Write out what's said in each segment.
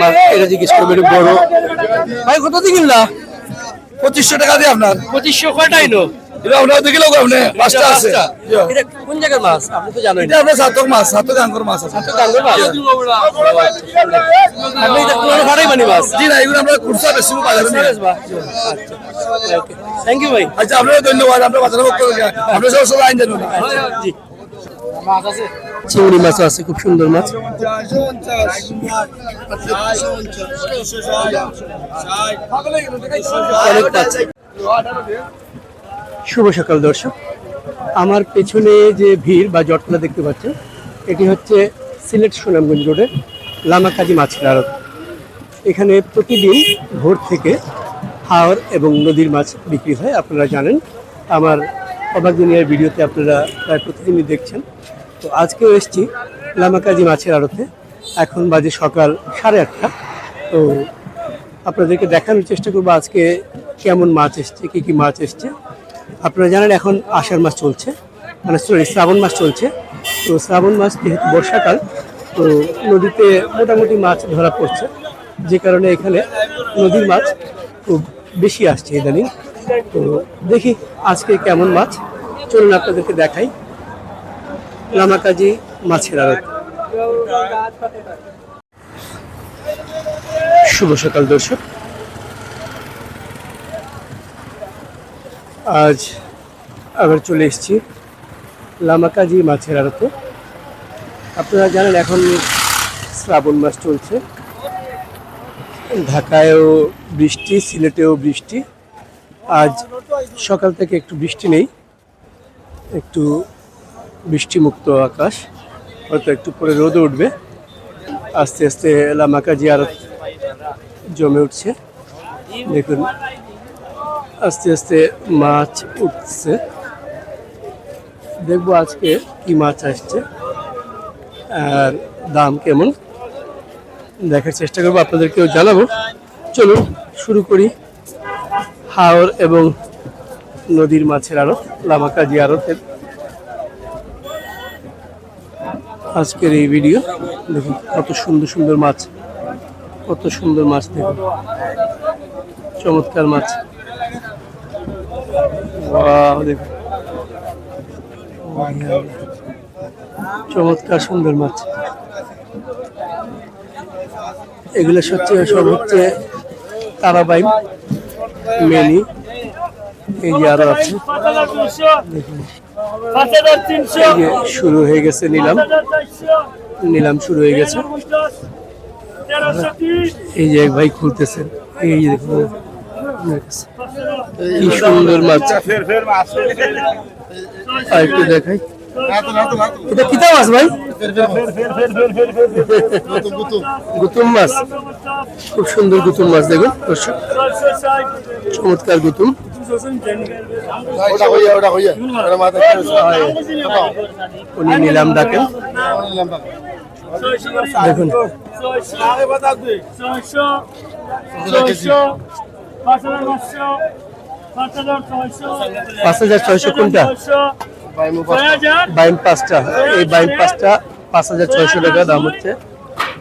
মাছ এটা জিজ্ঞেস করবে বড়। ভাই কত দিয়ে কিনলা? পঁচিশশো টাকা দিয়ে আপনার। পঁচিশশো কয়টাই নো? এটা আপনার দেখে আপনি পাঁচটা আছে। কোন জায়গার মাছ? আপনি তো জানেন। এটা আপনার সাতক মাছ সাতক আঙ্কর মাছ আছে। গাঙ্গের মাছ? আপনি এটা পুরো ভাড়াই মানি মাছ? জি না এগুলো আমরা খুচরা বেশি বাজারে নিয়ে আসি। থ্যাংক ইউ ভাই। আচ্ছা ধন্যবাদ আপনার বাজারের পক্ষ আপনি সব সব আইন জানুন জি। চিংড়ি মাছ আছে, খুব সুন্দর মাছ। শুভ সকাল, দর্শক। আমার পেছনে যে ভিড় বা জটলা দেখতে পাচ্ছেন, এটি হচ্ছে সিলেট সুনামগঞ্জ রোডের লামাকাজি মাছের আড়ত। এখানে প্রতিদিন ভোর থেকে হাওর এবং নদীর মাছ বিক্রি হয়, আপনারা জানেন। আমার অবাক দুনিয়ার ভিডিওতে আপনারা প্রায় প্রতিদিনই দেখছেন। তো আজকেও এসেছি লামাকাজি মাছের আড়তে। এখন বাজে সকাল সাড়ে আটটা। তো আপনাদেরকে দেখানোর চেষ্টা করব আজকে কেমন মাছ এসছে, কী কী মাছ এসছে। আপনারা জানেন এখন আষাঢ় মাস চলছে মানে সরি শ্রাবণ মাস চলছে। তো শ্রাবণ মাস যেহেতু বর্ষাকাল, তো নদীতে মোটামুটি মাছ ধরা পড়ছে। যে কারণে এখানে নদীর মাছ খুব বেশি আসছে ইদানিং। তো দেখি আজকে কেমন মাছ। চলুন আপনাদেরকে দেখাই। লামাকাজি মাছের আড়ত। শুভ সকাল দর্শক। আজ আবার চলে এসেছি লামাকাজি মাছের আড়তে। আপনারা জানেন এখন শ্রাবণ মাস চলছে। ঢাকায়ও বৃষ্টি, সিলেটেও বৃষ্টি। আজ সকাল থেকে একটু বৃষ্টি নেই। একটু বৃষ্টিমুক্ত আকাশ। হয়তো একটু পরে রোদে উঠবে। আস্তে আস্তে লামাকাজি আর জমে উঠছে। দেখুন, আস্তে আস্তে মাছ উঠছে। দেখব আজকে কি মাছ আসছে আর দাম কেমন। দেখার চেষ্টা করব, আপনাদেরকেও জানাব। চলুন, শুরু করি। হাওর এবং নদীর মাছের আড়ত লামাকাজি আড়তের আজকের এই ভিডিও দেখুন, কত সুন্দর সুন্দর মাছ। কত সুন্দর মাছ দেখুন। চমৎকার মাছ। চমৎকার সুন্দর মাছ। এগুলো সত্যি সব হচ্ছে তারাবাইম, মেনি। এই যে আরও আছে। দেখুন। শুরু হয়ে গেছে নিলাম। নিলাম শুরু হয়ে গেছে। এই যে ভাই খুলতেছেন এই দেখুন। কি সুন্দর মাছ। একটু দেখাই। মাছ ভাই? গুতুম মাছ। খুব সুন্দর গুতুম মাছ দেখুন চমৎকার গুতুম। উনি নিলাম ডাকেন দেখুন পাঁচ হাজার ছয়শো কোনটা বাইম পাঁচটা এই বাইম পাঁচটা পাঁচ হাজার ছয়শো টাকা দাম হচ্ছে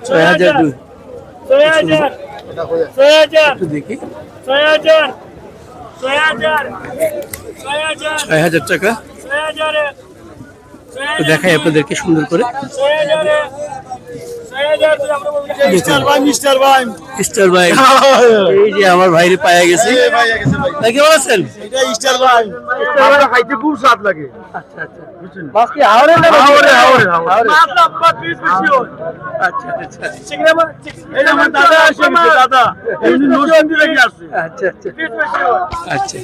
ছয় হাজার দুই একটু দেখি ছয় হাজার টাকা। তো দেখাই আপনাদেরকে সুন্দর করে। মিস্টার ভাই মিস্টার ভাই। স্টার ভাই এই যে আমার ভাইরে পায়া গেছে। ভাই গেছে ভাই। ভাই কেমন আছেন? এটা স্টার ভাই। আমরা খাইতে খুব স্বাদ লাগে। আচ্ছা আচ্ছা। মাছ কি না। আচ্ছা আচ্ছা এই আমার দাদা আসে আচ্ছা আচ্ছা। আচ্ছা।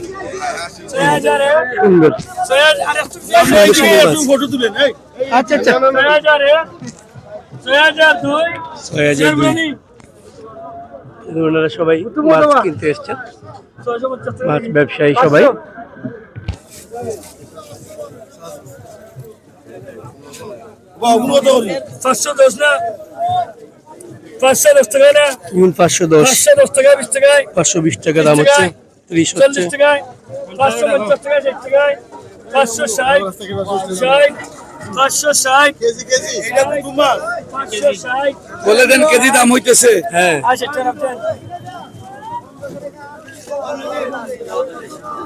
ফটো তুলেন এই। আচ্ছা আচ্ছা ছয় হাজার দুই। ওনারা সবাই মাছ কিনতে এসছেন। মাছ ব্যবসায়ী সবাই। পাঁচশো। দশ না? পাঁচশো দশ টাকা না? পাঁচশো দশ। পাঁচশো দশ টাকা বিশ টাকায়। পাঁচশো বিশ টাকা দাম হচ্ছে ত্রিশ হচ্ছে। চল্লিশ টাকায়। পাঁচশো পঞ্চাশ টাকা ষাট টাকায়। পাঁচশো ষাট। ষাট। পাঁচশো ষাট। KG KG. পাঁচশো ষাট। বলে দেন কেজি দাম হইতেছে। হ্যাঁ। আচ্ছা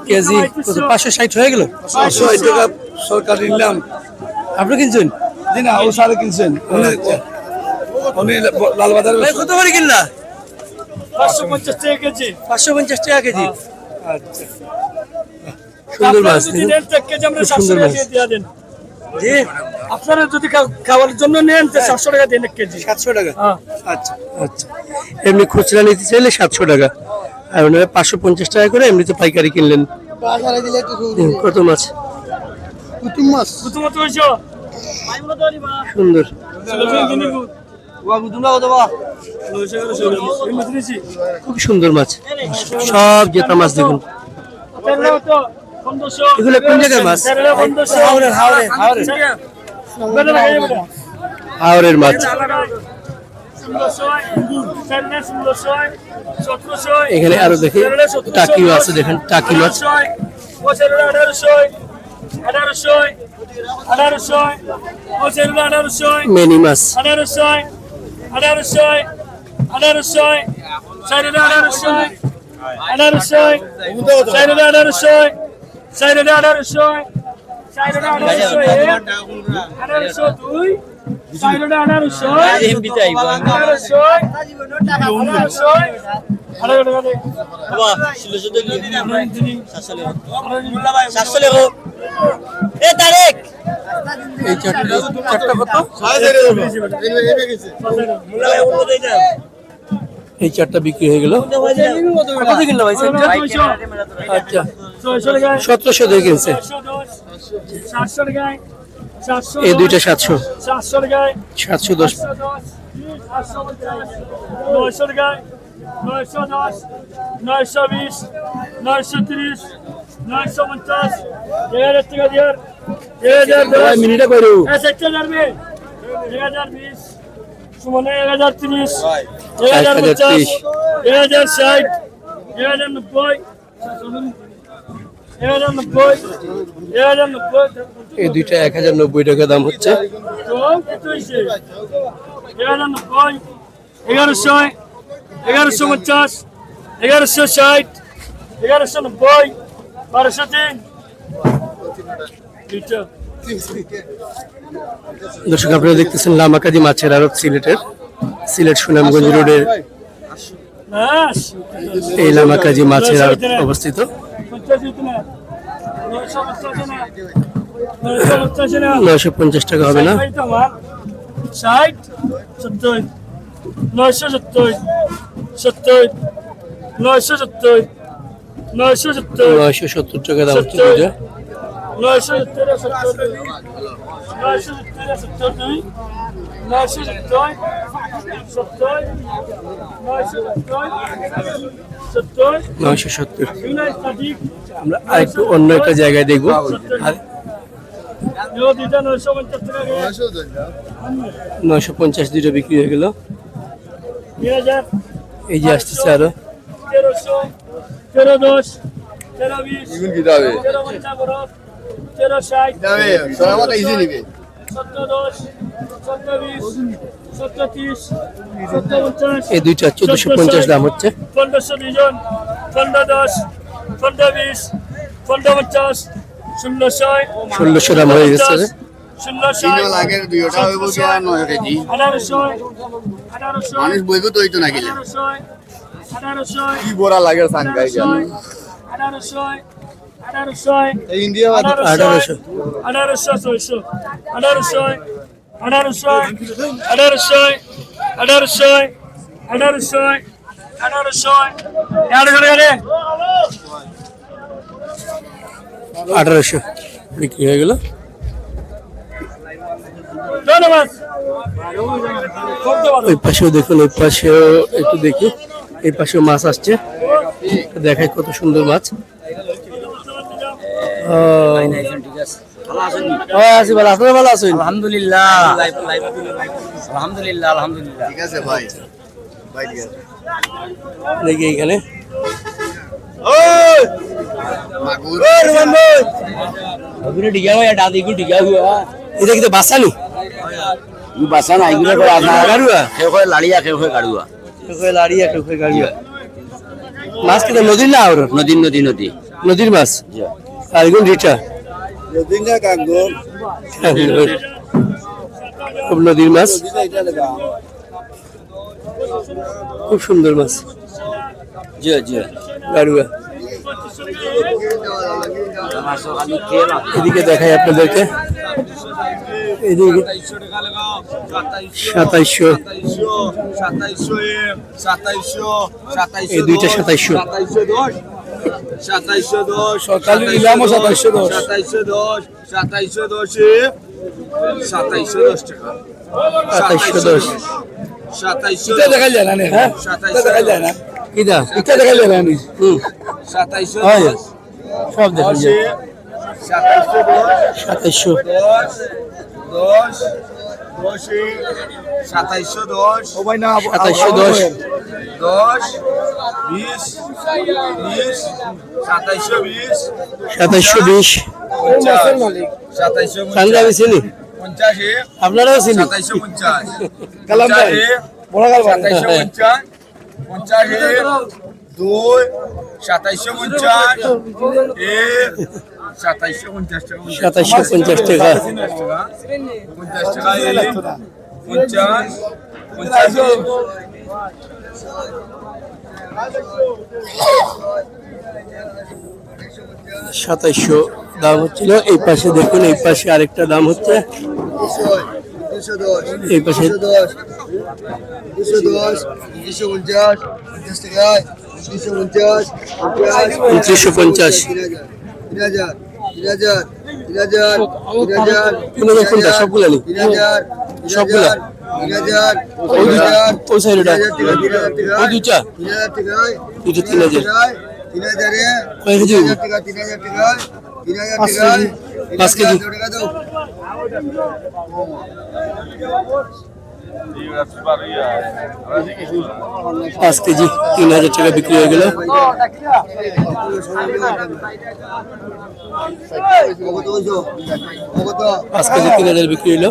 কেজি পাঁচশো ষাট হয়ে গেল? পাঁচশো এই টাকা সরকার নিলাম আপনি কিনছেন? জি না ও সাড়ে কিনছেন। উনি- উনি লাল বাজারে ভাই কত করে কিনলা? পাঁচশো পঞ্চাশ টাকা কেজি। পাঁচশো পঞ্চাশ টাকা কেজি। আচ্ছা। সুন্দর মাছ সুন্দর মাছ। জি। আপনারা যদি খা- খাওয়ার জন্য নেন তো সাতশো টাকা দেন এক কেজি। সাতশো টাকা? হ্যাঁ। আচ্ছা আচ্ছা। এমনি খুচরা নিতে চাইলে সাতশো টাকা। আর ওনারা পাঁচশো পঞ্চাশ টাকা করে এমনিতে পাইকারি কিনলেন। কত মাছ? প্রথমত সুন্দর। খুব সুন্দর মাছ। সব জেতা মাছ দেখুন। এগুলো কোন জায়গার মাছ? হাওড়ের, হাওড়ের, হাওড়ের। হাওড়ের মাছ এখানে আরও দেখি টাকিও আছে দেখেন টাকি মাছ আঠারোশো আঠারোশো আঠারোশো আঠারোশো মেনি মাছ আঠারোশো আঠারোশো আঠারোশো চারিটা আঠারোশো চারিটা আঠারোশো এক আঠারোশো দুই চারিটা আঠারোশো আঠারোশো আঠারোশো এই চারটা চারটা কত? এই চারটা বিক্রি হয়ে গেল। কত দিয়ে কিনলো ভাই? চারটা? আচ্ছা। সতেরোশো দিয়ে কিনছে। এই দুইটা সাতশো। সাতশো দশ। নয়শো দশ। নয়শো বিশ। নয়শো তিরিশ। নয়শো পঞ্চাশ। এক হাজার টাকা দিয়ে। এক হাজার দশ। মিনিটে করু এক হাজার এক হাজার বিশ। সুমনে এক হাজার তিরিশ। এক হাজার পঞ্চাশ। এক হাজার ষাট। এক হাজার নব্বই এক হাজার নব্বই এক হাজার নব্বই এই দুইটা এক হাজার নব্বই টাকা দাম হচ্ছে এগারোশো এগারোশো পঞ্চাশ এগারোশো ষাট এগারোশো নব্বই বারোশো তিন। দর্শক আপনারা দেখতেছেন লামাকাজি মাছের আড়ত সিলেটের সিলেট সুনামগঞ্জ রোডের ব্যাস। এই লামাকাজি মাছের আড়ত অবস্থিত। নয়শো পঞ্চাশে টাকা হবে না? ষাট সত্তর নয়শো সত্তর সত্তর নয়শো সত্তর নয়শো সত্তর নয়শো সত্তর টাকা দাম হচ্ছে দুইটা নয়শো সত্তর সত্তর নয়শো সত্তর সত্তর দুই নয়শো সত্তর সত্তর নয়শো সত্তর সত্তর নয়শো সত্তর আমরা আরেকটু অন্য একটা জায়গায় দেখব নয়শো পঞ্চাশ দুইটা বিক্রি হয়ে গেল হাজার এই যে আসতেছে আরও তেরোশো তেরো দশ তেরো বিশ তেরো পঞ্চাশ বরফ তেরো ষাট সতেরো দশ এই দুইটা চোদ্দশো পঞ্চাশ দাম হচ্ছে। পনেরোশো দুজন পনেরো দশ পনেরো বিশ পনেরো পঞ্চাশ ছয় ষোলোশো দাম হয়ে গেছে। মানুষ বইব তো হইতো না গেলে আঠারোশো আঠারোশো কি বড়া লাগে আঠারোশো ইন্ডিয়া আঠারোশো। আঠারোশো ছয়শো আঠারোশো আঠারোশো আঠারোশো আঠারোশো আঠারোশো আঠারোশো আঠারোশো। বিক্রি হয়ে গেল। ওই পাশেও দেখুন ওই পাশেও একটু দেখি। এই পাশেও মাছ আসছে। দেখাই কত সুন্দর মাছ। ও ও, হ্যাঁ, আছি ভালো। আপনারা ভালো আছেন? আলহামদুলিল্লাহ। আলহামদুলিল্লাহ আলহামদুলিল্লাহ। ঠিক আছে হ্যাঁ। মাছ কিন্তু নদীর না নদীর নদী নদী নদীর মাছ? আর এগুলো রিটা খুব নদীর মাছ। খুব সুন্দর মাছ। জি জি। গাড়ুয়া এদিকে দেখাই আপনাদেরকে। এদিকে সাতাইশশো। এই দুইটা সাতাইশশো। সাতাইশশো দশ সকালে নিলাম সাতাইশশো দশ। সাতাইশশো দশ সাতাইশশো দশে সাতাইশশো দশ টাকা। সাতাইশশো দশ। সাতাইশশো দেখা যায় না হ্যাঁ? দেখা যায় না? কিদা এটা দেখা যায় না হুম। সাতাইশশো হয়। সব দেখা যায়। সাতাইশশো দশ সাতাইশশো। দশ দশ। দশে সাতাইশশো দশ। সাতাইশশো দশ। দশ। বিশ সাতাইশশো বিশ আমি চিনি? আপনারাও চিনি? কালাম ভাই। দুই সাতাইশশো পঞ্চাশ। এক সাতাইশশো পঞ্চাশ টাকা। পঞ্চাশ টাকা। পঞ্চাশ টাকা। পঞ্চাশ। সাতাইশশো দাম হচ্ছিল এই পাশে দেখুন এই পাশে আরেকটা দাম হচ্ছে এই পাশে উনত্রিশশো পঞ্চাশ? সবগুলা সবগুলা? ওই দুইটা- ওই টাকা দুইটা? দুইটা তিন হাজার। তিন হাজারে কয় কেজি টাকা তিন হাজার টাকায় তিন হাজার পাঁচ পাঁচ কেজি। টাকা পাঁচ কেজি তিন হাজার টাকা বিক্রি হয়ে গেল পাঁচ কেজি তিন হাজার বিক্রি হলো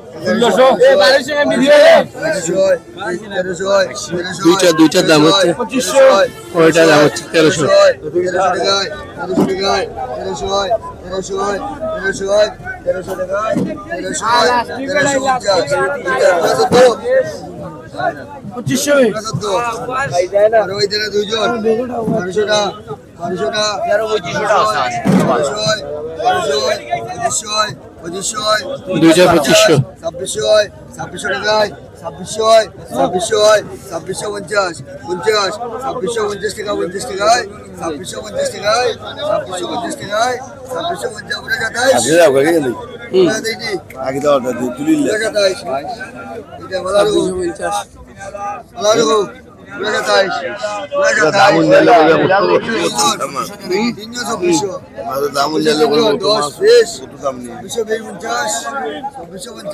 দুইটা দুইটার দাম হচ্ছে। ওইটার দাম হচ্ছে তেরোশো। পঁচিশশো। আর ওই দিনে দুইজন বারোশোটা বারোশোটা তেরো পঁচিশশোটা বারোশো পঁচিশশো পঁচিশশো দুইটা পঁচিশশো। ছাব্বিশশো ছাব্বিশশো টাকায় ছাব্বিশশো ছাব্বিশশো ছাব্বিশশো পঞ্চাশ পঞ্চাশ ছাব্বিশশো পঞ্চাশ টাকা পঞ্চাশ টাকায় ছাব্বিশশো পঞ্চাশ টাকায় ছাব্বিশশো পঞ্চাশ টাকায় ছাব্বিশশো পঞ্চাশ এটা ভালো ভালো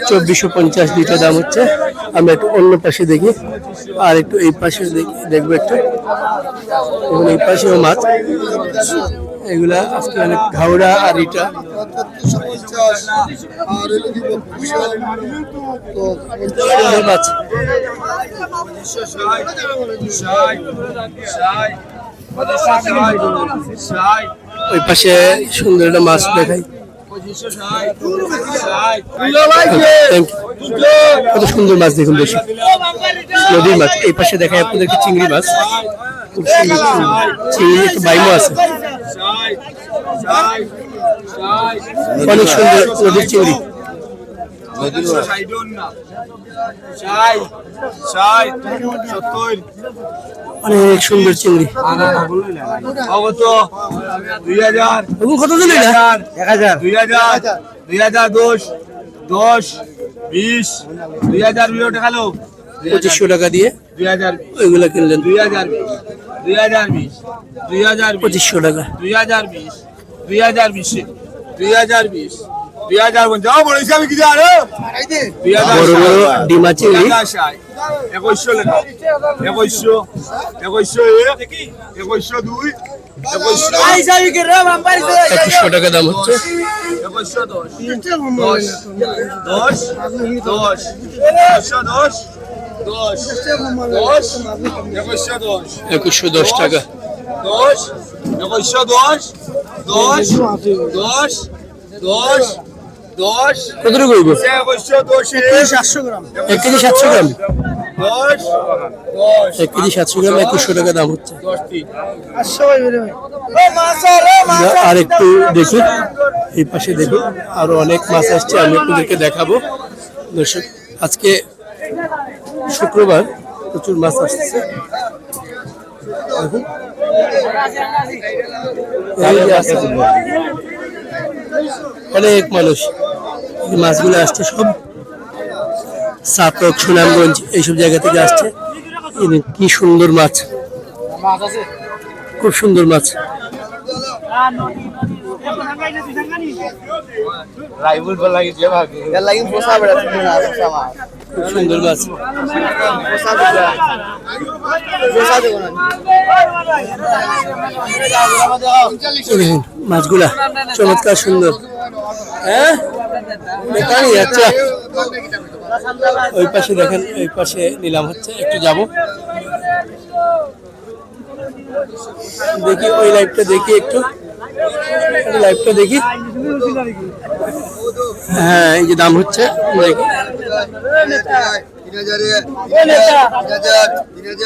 চব্বিশশো পঞ্চাশ লিটার দাম হচ্ছে। আমরা একটু অন্য পাশে দেখি। আর একটু এই পাশে দেখি দেখব একটু। এই পাশেও মাছ। এগুলা আজকে অনেক ঘাওড়া আর ষাট ওই পাশে সুন্দর একটা মাছ দেখাই. কত সুন্দর মাছ দেখুন বেশি। নদীর মাছ, এই পাশে দেখাই আপনাদেরকে চিংড়ি মাছ। অনেক সুন্দর নদীর চিংড়ি অনেক সুন্দর চিংড়ি দুই হাজার এক হাজার দুই হাজার দুই হাজার দশ দশ বিশ দুই হাজার টাকা লো পঁচিশশো টাকা দিয়ে ওইগুলো কিনলেন দুই হাজার বিশ দুই হাজার বিশ দুই হাজার পঁচিশশো টাকা দুই হাজার বিশ দুই হাজার বিশে দুই হাজার বিশ দুই হাজার যাও বড় হিসাবে কি জানো দুই হাজার একুশশো লেখা একুশশো একুশশো এক একুশশো দুই একুশশো টাকা দাম হচ্ছে একুশশো দশ দশ দশ দশ দশ দশ একুশশো দশ দশ দশ একুশশো দশ টাকা। দশ একুশশো দশ দশ দশ দশ দশ কতটুকু হইব? দশ সাতশো গ্রাম। এক কেজি সাতশো গ্রাম? দশ দশ। এক কেজি সাতশো গ্রাম একুশশো টাকা দাম হচ্ছে। আর একটু দেখি। এই পাশে দেখুন আরও অনেক মাছ আসছে আমি আপনাদেরকে দেখাবো। দর্শক আজকে শুক্রবার প্রচুর মাছ দেখুন। আসছে। অনেক মানুষ এই মাছগুলো আসছে সব সাতক সুনামগঞ্জ এইসব জায়গা থেকে আসছে। কি সুন্দর মাছ। খুব সুন্দর মাছ। লাগে যে ভাবে খুব সুন্দর মাছ। এই দেখুন, মাছগুলা চমৎকার সুন্দর। হ্যাঁ? আচ্ছা। ওই পাশে দেখেন ওই পাশে নিলাম হচ্ছে একটু যাব। দেখি ওই লাইভটা দেখি একটু। দেখি। হ্যাঁ এই যে দাম হচ্ছে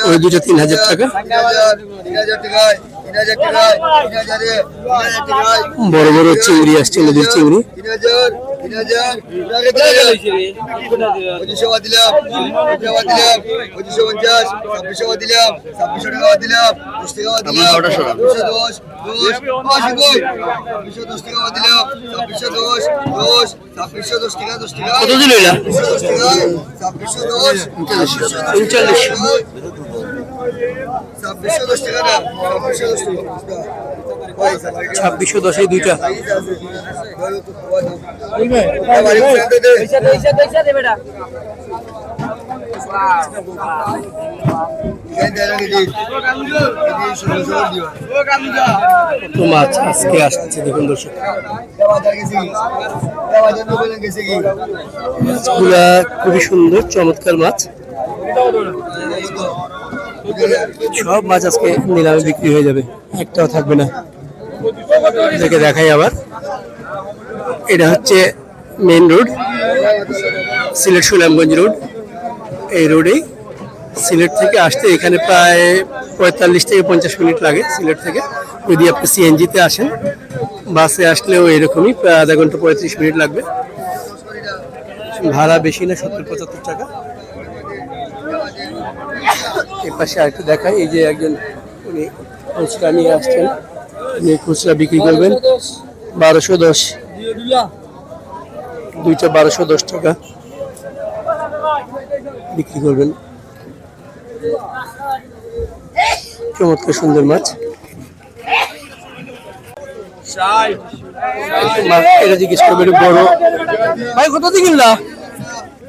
ওই দুটো তিন হাজার টাকা। বড় বড় চিংড়ি আসছে নদীর চিংড়ি। তিন হাজার পঁচিশশো টাকা দিলাম পঁচিশশো টাকা দিলাম পঁচিশশো পঞ্চাশ ছাব্বিশশো টাকা দিলাম ছাব্বিশশো টাকা দিলাম দশ টাকা দিলাম ছাব্বিশশো দশ দশ আশি কই ছাব্বিশশো দশ টাকা দিলাম ছাব্বিশশো দশ দশ ছাব্বিশশো দশ টাকা দশ টাকা কত দিল এটা দশ ছাব্বিশশো দশ উনচল্লিশ দুইটা। মাছ আজকে আসছে দেখুন দর্শক। খুবই সুন্দর চমৎকার মাছ। সব মাছ আজকে নিলামে বিক্রি হয়ে যাবে। একটাও থাকবে না। দেখে দেখাই আবার। এটা হচ্ছে main road Sylhet Sunamganj road এই রোডেই সিলেট থেকে আসতে এখানে প্রায় পঁয়তাল্লিশ থেকে পঞ্চাশ মিনিট লাগে সিলেট থেকে। যদি আপনি সিএনজিতে আসেন, বাসে আসলেও এরকমই প্রায় আধা ঘণ্টা পঁয়ত্রিশ মিনিট লাগবে। ভাড়া বেশি না, সত্তর পঁচাত্তর টাকা। এই পাশে আরেকটু দেখাই, এই যে একজন উনি খুচরা নিয়ে আসছেন। উনি খুচরা বিক্রি করবেন। বারোশো দশ। দুইটা বারোশো দশ টাকা বিক্রি করবেন। চমৎকার সুন্দর মাছ। এটা বড়। ভাই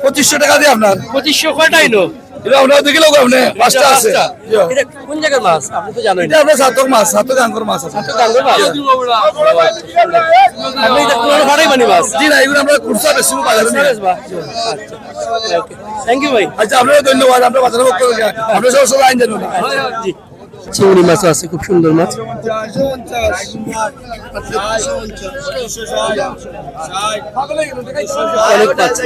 পঁচিশশো টাকা দিয়ে আপনার। পঁচিশশো কয়টাই নো এটা আপনার দেখে লোক আপনি পাঁচটা আছে। এটা কোন জায়গার মাছ? আপনি তো জানেন। এটা আপনার সাতক মাছ সাতক আঙ্কর মাছ আছে। টাঙ্গের মাছ? আপনি এটা পুরো ভাড়াই মানি মাছ? জি না এগুলো আমরা খুচরা বেশি বাজারে নিয়ে আসি। থ্যাংক ইউ ভাই। আচ্ছা আপনারও ধন্যবাদ আপনার বাজারে করে আপনার সব সব আইন জানুন। জি। চিংড়ি মাছ আছে খুব সুন্দর মাছ। অনেক মাছ।